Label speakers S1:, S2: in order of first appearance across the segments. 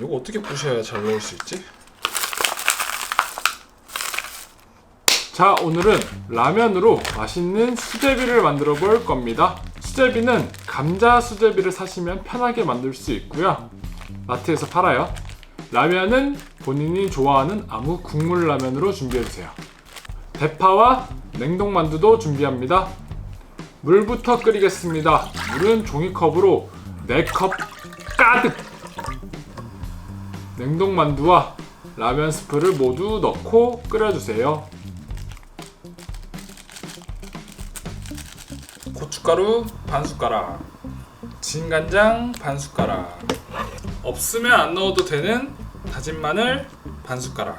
S1: 이거 어떻게 부셔야 잘 넣을 수 있지?
S2: 자 오늘은 라면으로 맛있는 수제비를 만들어 볼 겁니다. 수제비는 감자 수제비를 사시면 편하게 만들 수 있고요. 마트에서 팔아요. 라면은 본인이 좋아하는 아무 국물 라면으로 준비해주세요. 대파와 냉동만두도 준비합니다. 물부터 끓이겠습니다. 물은 종이컵으로 4컵 가득 냉동 만두와 라면 스프를 모두 넣고 끓여주세요
S1: 고춧가루 반 숟가락, 진간장 반 숟가락, 없으면 안 넣어도 되는 다진 마늘 반 숟가락.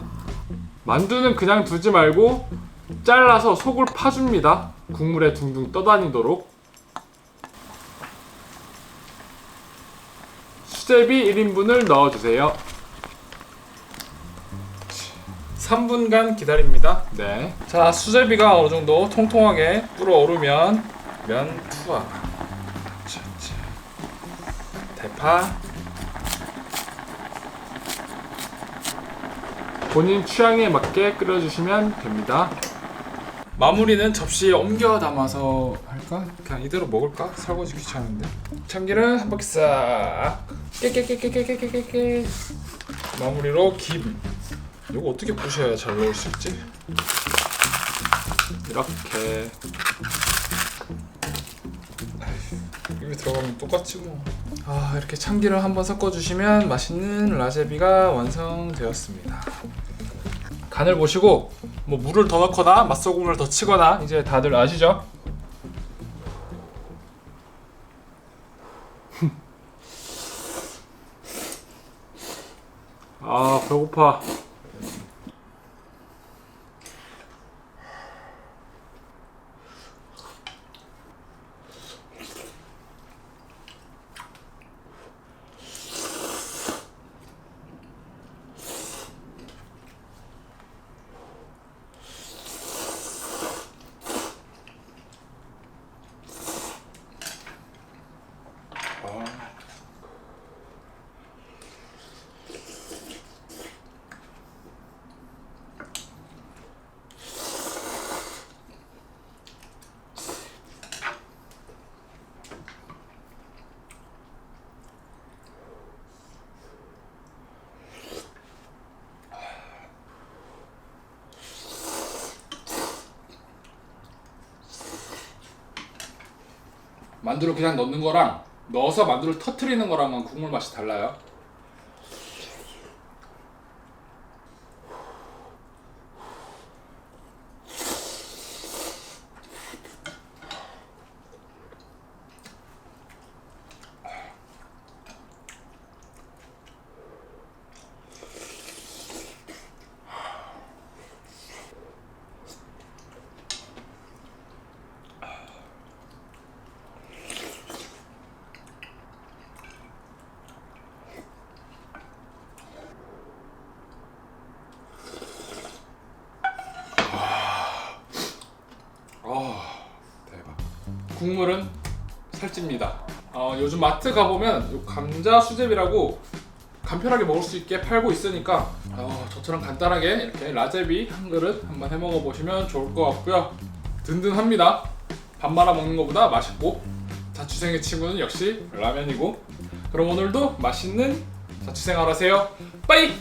S2: 만두는 그냥 두지 말고 잘라서 속을 파줍니다. 국물에 둥둥 떠다니도록. 수제비 1인분을 넣어주세요.
S1: 3분간 기다립니다.
S2: 네.
S1: 자, 수제비가 어느 정도 통통하게 불어오르면 면 투하. 자, 자. 대파,
S2: 본인 취향에 맞게 끓여주시면 됩니다.
S1: 마무리는 접시에 옮겨 담아서 할까? 그냥 이대로 먹을까? 설거지 귀찮은데. 참기름 한 바퀴 싹. 깨깨깨깨깨깨깨깨. 마무리로 김. 이거 어떻게 부셔야 잘 넣을 수 있지?
S2: 이렇게
S1: 입에 들어가면 똑같지 뭐. 아 이렇게 참기름 한번 섞어주시면 맛있는 라제비가 완성되었습니다. 간을 보시고 뭐 물을 더 넣거나 맛소금을 더 치거나 이제 다들 아시죠?
S2: 아 배고파.
S1: 만두를 그냥 넣는 거랑 넣어서 만두를 터트리는 거랑은 국물 맛이 달라요. 아 대박. 국물은 살찝니다. 어, 요즘 마트 가보면 요 감자 수제비라고 간편하게 먹을 수 있게 팔고 있으니까 어, 저처럼 간단하게 이렇게 라제비 한 그릇 한번 해 먹어 보시면 좋을 것 같고요. 든든합니다. 밥 말아 먹는 것보다 맛있고 자취생의 친구는 역시 라면이고 그럼 오늘도 맛있는 자취생활 하세요. 빠이!